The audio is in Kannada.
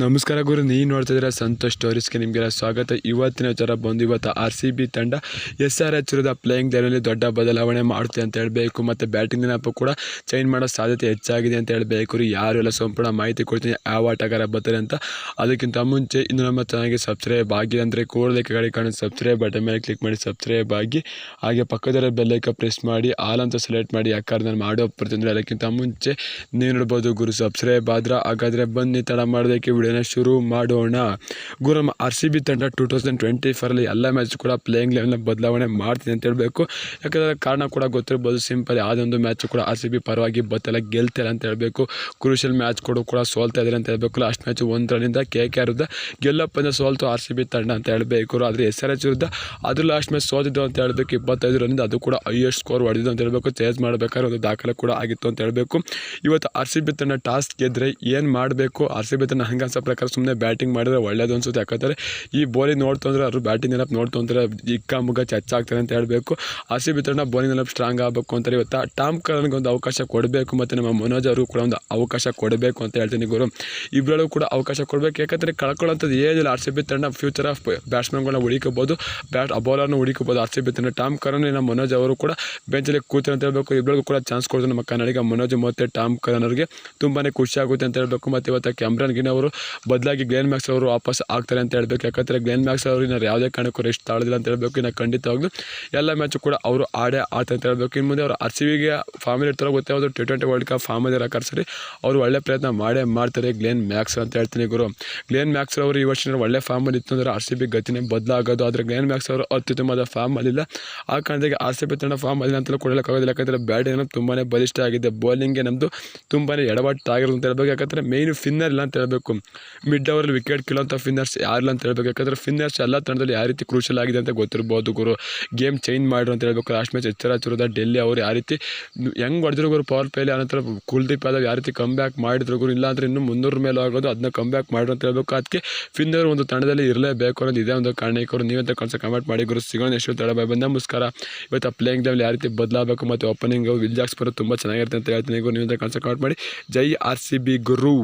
ನಮಸ್ಕಾರ ಗುರು ನೀವು ನೋಡ್ತಿದ್ದೀರಾ ಸಂತೋಷ್ ಸ್ಟೋರೀಸ್ಗೆ ನಿಮಗೆಲ್ಲ ಸ್ವಾಗತ. ಇವತ್ತಿನ ವಿಚಾರ ಬಂದು ಇವತ್ತು ಆರ್ ಸಿ ಬಿ ತಂಡ ಎಸ್ ಆರ್ ಎಚ್ ವಿರುದ್ಧ ಪ್ಲೇಯಿಂಗ್ ದಲ್ಲಿ ದೊಡ್ಡ ಬದಲಾವಣೆ ಮಾಡುತ್ತೆ ಅಂತ ಹೇಳಬೇಕು. ಮತ್ತು ಬ್ಯಾಟಿಂಗ್ ನೆನಪು ಕೂಡ ಚೇಂಜ್ ಮಾಡೋ ಸಾಧ್ಯತೆ ಹೆಚ್ಚಾಗಿದೆ ಅಂತ ಹೇಳಬೇಕು. ಯಾರು ಎಲ್ಲ ಸಂಪೂರ್ಣ ಮಾಹಿತಿ ಕೊಡ್ತೀನಿ, ಯಾವ ಆಟಗಾರ ಬರ್ತಾರೆ ಅಂತ. ಅದಕ್ಕಿಂತ ಮುಂಚೆ ಇನ್ನು ನಮ್ಮ ಚೆನ್ನಾಗಿ ಸಬ್ಸ್ಕ್ರೈಬ್ ಆಗಿ ಅಂದರೆ ಕೂಡಲೇ ಕಡೆ ಕಾಣೋ ಸಬ್ಸ್ಕ್ರೈಬ್ ಬಟನ್ ಮೇಲೆ ಕ್ಲಿಕ್ ಮಾಡಿ ಸಬ್ಸ್ಕ್ರೈಬ್ ಆಗಿ. ಹಾಗೆ ಪಕ್ಕದಲ್ಲಿರೋ ಬೆಲ್ಲೈಕ ಪ್ರೆಸ್ ಮಾಡಿ ಆಲ್ ಅಂತ ಸೆಲೆಕ್ಟ್ ಮಾಡಿ ಯಾಕಂದ್ರೆ ನಾನು ಮಾಡೋ ಪ್ರತಿ ಅದಕ್ಕಿಂತ ಮುಂಚೆ ನೀವು ನೋಡ್ಬೋದು ಗುರು ಸಬ್ಸ್ಕ್ರೈಬ್ ಆದ್ರೆ ಹಾಗಾದರೆ ಬನ್ನಿ, ತಡ ಮಾಡೋದಕ್ಕೆ ವಿಡಿಯೋನ ಶುರು ಮಾಡೋಣ. ಗುರು ನಮ್ಮ ಆರ್ ಸಿ ಬಿ ತಂಡ ಟೂ ತೌಸಂಡ್ ಟ್ವೆಂಟಿ ಫೋರಲ್ಲಿ ಎಲ್ಲ ಮ್ಯಾಚ್ ಕೂಡ ಪ್ಲೇಯಿಂಗ್ ಲೆವೆಲ್ನ ಬದಲಾವಣೆ ಮಾಡ್ತೀನಿ ಅಂತ ಹೇಳಬೇಕು. ಯಾಕಂದರೆ ಕಾರಣ ಕೂಡ ಗೊತ್ತಿರ್ಬೋದು ಸಿಂಪಲ್ ಯಾವುದೊಂದು ಮ್ಯಾಚ್ ಕೂಡ ಆರ್ ಸಿ ಬಿ ಪರವಾಗಿ ಬತ್ತಲ್ಲ ಗೆಲ್ತಿಲ್ಲ ಅಂತ ಹೇಳಬೇಕು. ಕ್ರೂಷಿಯಲ್ ಮ್ಯಾಚ್ ಕೂಡ ಕೂಡ ಸೋಲ್ತಾ ಇದ್ದಾರೆ ಅಂತ ಹೇಳಬೇಕು. ಲಾಸ್ಟ್ ಮ್ಯಾಚ್ ಒಂದು ರನ್ನಿಂದ ಕೆ ಕೆ ವಿರುದ್ಧ ಗೆಲ್ಲಪ್ಪಂದ ಸೋಲ್ತು ಆರ್ ಸಿ ಬಿ ತಂಡ ಅಂತ ಹೇಳಬೇಕು. ಆದರೆ ಎಸ್ ಆರ್ ಎಚ್ ವಿರುದ್ಧ ಅದು ಲಾಸ್ಟ್ ಮ್ಯಾಚ್ ಸೋತಿದ್ದು ಅಂತ ಹೇಳಬೇಕು. ಇಪ್ಪತ್ತೈದು ರನ್ನಿಂದ ಅದು ಕೂಡ ಹೈಯೆಸ್ಟ್ ಸ್ಕೋರ್ ಹೊಡೆದಿದ್ದು ಅಂತ ಹೇಳಬೇಕು. ಚೇಸ್ ಮಾಡಬೇಕಾದ್ರೆ ಒಂದು ದಾಖಲೆ ಕೂಡ ಆಗಿತ್ತು ಅಂತ ಹೇಳಬೇಕು. ಇವತ್ತು ಆರ್ ಸಿ ಬಿ ತಂಡ ಟಾಸ್ ಗೆದ್ರೆ ಏನು ಮಾಡಬೇಕು? ಆರ್ ಸಿ ಬಿ ತಂಡ ಹಂಗೆ ಅನ್ಸೋ ಪ್ರಕಾರ ಸುಮ್ಮನೆ ಬ್ಯಾಟಿಂಗ್ ಮಾಡಿದ್ರೆ ಒಳ್ಳೇದು ಅನ್ಸುತ್ತೆ. ಯಾಕಂದರೆ ಈ ಬೌಲಿಂಗ್ ನೋಡ್ತಂದ್ರೆ ಅವರು ಬ್ಯಾಟಿಂಗ್ ನೆನಪು ನೋಡ್ತಂದ್ರೆ ಇಕ್ಕ ಮುಗ ಚಚ್ಚಾಗ್ತಾರೆ ಅಂತ ಹೇಳಬೇಕು. ಹಸಿ ಸಿ ಬಿ ತಂಡ ಬೌಲಿಂಗ್ ನೆನಪು ಸ್ಟ್ರಾಂಗ್ ಆಗಬೇಕು ಅಂತಾರೆ. ಇವತ್ತು ಟಾಮ್ ಕರನ್ಗೆ ಒಂದು ಅವಕಾಶ ಕೊಡಬೇಕು ಮತ್ತು ನಮ್ಮ ಮನೋಜ್ ಅವ್ರಿಗೂ ಕೂಡ ಒಂದು ಅವಕಾಶ ಕೊಡಬೇಕು ಅಂತ ಹೇಳ್ತೀನಿ ಗುರು. ಇಬ್ಬರಲ್ಲೂ ಕೂಡ ಅವಕಾಶ ಕೊಡಬೇಕು. ಯಾಕಂದರೆ ಕಳ್ಕೊಳ್ಳೋಂಥದ್ದು ಏನಿಲ್ಲ. ಆರ್ ಸಿ ತಂಡ ಫ್ಯೂಚರ್ ಆಫ್ ಬ್ಯಾಟ್ಸ್ಮನ್ಗಳನ್ನ ಉಳಿಕೋಬೋದು ಬ್ಯಾಟ್ ಬೌಲರ್ನ ಉಳಿಕೋಬೋದು ಆರ್ ಸಿ ಬಿ ತಂಡ. ಟಾಮ್ ಕರನ್ ನಮ್ಮ ಮನೋಜ್ ಅವರು ಕೂಡ ಬೆಂಚಲ್ಲಿ ಕೂತಾರೆ ಅಂತ ಹೇಳಬೇಕು. ಇಬ್ಬರಿಗೂ ಕೂಡ ಚಾನ್ಸ್ ಕೊಡ್ತಾರೆ ನಮ್ಮ ಕನ್ನಡಿಗ ಮನೋಜ್ ಮತ್ತು ಟಾಮ್ ಕರನ್ ಅವರಿಗೆ. ತುಂಬಾ ಖುಷಿಯಾಗುತ್ತೆ ಅಂತ ಹೇಳಬೇಕು. ಮತ್ತು ಇವತ್ತು ಕ್ಯಾಮ್ರಾನ್ ಗಿನ್ ಅವರು ಬದಲಾಗಿ ಗ್ಲೇನ್ ಮ್ಯಾಕ್ಸ್ ಅವರು ವಾಪಸ್ ಆಗ್ತಾರೆ ಅಂತ ಹೇಳಬೇಕು. ಯಾಕಂದರೆ ಗ್ಲೇನ್ ಮ್ಯಾಕ್ಸ್ ಅವರು ಇನ್ನು ಯಾವುದೇ ಕಾರಣಕ್ಕೂ ರೆಸ್ಟ್ ತಾಳದಿಲ್ಲ ಅಂತ ಹೇಳಬೇಕು. ಇನ್ನು ಖಂಡಿತವಾಗ್ಲೂ ಎಲ್ಲ ಮ್ಯಾಚು ಕೂಡ ಅವರು ಆಡೇ ಆಡ್ತಾರೆ ಅಂತ ಹೇಳಬೇಕು. ಇನ್ನು ಮುಂದೆ ಅವರು ಆರ್ ಸಿ ಬಿಗೆ ಫಾರ್ಮಲ್ಲಿ ಇರ್ತಾರೋ ಗೊತ್ತೇ ಅವರು ಟಿ ಟ್ವೆಂಟಿ ವರ್ಲ್ಡ್ ಕಪ್ ಫಾರ್ಮಲ್ಲಿ ಇರೋ ಸರಿ, ಅವರು ಒಳ್ಳೆ ಪ್ರಯತ್ನ ಮಾಡೇ ಮಾಡ್ತಾರೆ ಗ್ಲೇನ್ ಮ್ಯಾಕ್ಸ್ ಅಂತ ಹೇಳ್ತೀನಿ ಗುರು. ಗ್ಲೇನ್ ಮ್ಯಾಕ್ಸ್ ಅವರು ಈ ವರ್ಷ ಒಳ್ಳೆ ಫಾರ್ಮಲ್ಲಿ ಇತ್ತು ಅಂದರೆ ಆರ್ ಸಿ ಬಿ ಗತಿನೇ ಬದಲಾಗೋದು. ಆದರೆ ಗ್ಲೇನ್ ಮ್ಯಾಕ್ಸ್ ಅವರು ಅತ್ಯುತ್ತಮವಾದ ಫಾರ್ಮಲ್ಲಿಲ್ಲ ಆ ಕಾರಣದಾಗಿ ಆರ್ ಸಿ ಬಿ ತಂಡ ಫಾರ್ಮ್ ಅಲ್ಲಿಲ್ಲ ಅಂತಲೂ ಕೊಡಲಿಕ್ಕಾಗೋದಿಲ್ಲ ಯಾಕಂದರೆ ಬ್ಯಾಟಿಂಗ್ ತುಂಬಾ ಬಲಿಷ್ಠ ಆಗಿದೆ. ಬೌಲಿಂಗ್ಗೆ ನಮ್ಮದು ತುಂಬಾ ಎಡವಟ್ಟಾಗಿರೋದು ಅಂತ ಹೇಳ್ಬೇಕು. ಯಾಕಂದರೆ ಮೇಯ್ನ್ ಫಿನ್ನರ್ ಇಲ್ಲ ಅಂತ ಹೇಳಬೇಕು. ಮಿಡ್ ಅವರಲ್ಲಿ ವಿಕೆಟ್ ಕೀಳೋಂಥ ಫಿನ್ನರ್ಸ್ ಯಾರಿಲ್ಲ ಅಂತ ಹೇಳ್ಬೇಕು. ಯಾಕಂದರೆ ಫಿನ್ನರ್ಸ್ ಎಲ್ಲ ತಂಡದಲ್ಲಿ ಯಾವ ರೀತಿ ಕ್ರೂಷಲ್ ಆಗಿದೆ ಅಂತ ಗೊತ್ತಿರ್ಬೋದು ಗುರು. ಗೇಮ್ ಚೇಂಜ್ ಮಾಡಿರು ಅಂತ ಹೇಳ್ಬೇಕು. ಲಾಸ್ಟ್ ಮ್ಯಾಚ್ ಎಚ್ಚರ ಹಚ್ಚಿರೋದ ಡೆಲ್ಲಿ ಅವರು ಯಾವ ರೀತಿ ಹೆಂಗೆ ಹೊಡೆದ್ರು ಗುರು ಪವರ್ ಪ್ಲೇಲಿ ಆನಂತರ ಕುಲ್ದೀಪ್ ಯಾದವ್ ಯಾವ ರೀತಿ ಕಮ್ ಬ್ಯಾಕ್ ಮಾಡಿದ್ರು ಗುರು? ಇಲ್ಲ ಅಂದರೆ ಇನ್ನೂ ಮುನ್ನೂರ ಮೇಲೆ ಆಗೋದು ಅದನ್ನ ಕಮ್ ಬ್ಯಾಕ್ ಮಾಡಿರು ಅಂತ ಹೇಳ್ಬೇಕು. ಅದಕ್ಕೆ ಫಿನ್ನರ್ ಒಂದು ತಂಡದಲ್ಲಿ ಇರಲೇಬೇಕು ಅನ್ನೋದು ಇದೇ ಒಂದು ಕಾರಣಕ್ಕೆ ನೀವಂತ ಕನ್ಸ ಕಮೆಂಟ್ ಮಾಡಿ ಗುರು. ಸಿಗೋಣ ಎಷ್ಟು ತಡ ಬಾಯ್ ಬಂದ ನಮಸ್ಕಾರ ಇವತ್ತು ಪ್ಲೇಯಿಂಗ್ ಲೆವೆಲ್ ಯಾವ ರೀತಿ ಬದಲಾಗಬೇಕು ಮತ್ತು ಓಪನಿಂಗ್ ವಿಲ್ ಜಾಕ್ಸ್ ಬರೋದು ತುಂಬ ಚೆನ್ನಾಗಿರುತ್ತೆ ಅಂತ ಹೇಳ್ತೀನಿ ಗುರು. ನೀವಂತ ಕನ್ಸ ಕಮೆಂಟ್ ಮಾಡಿ. ಜೈ ಆರ್ ಸಿ ಬಿ ಗುರು.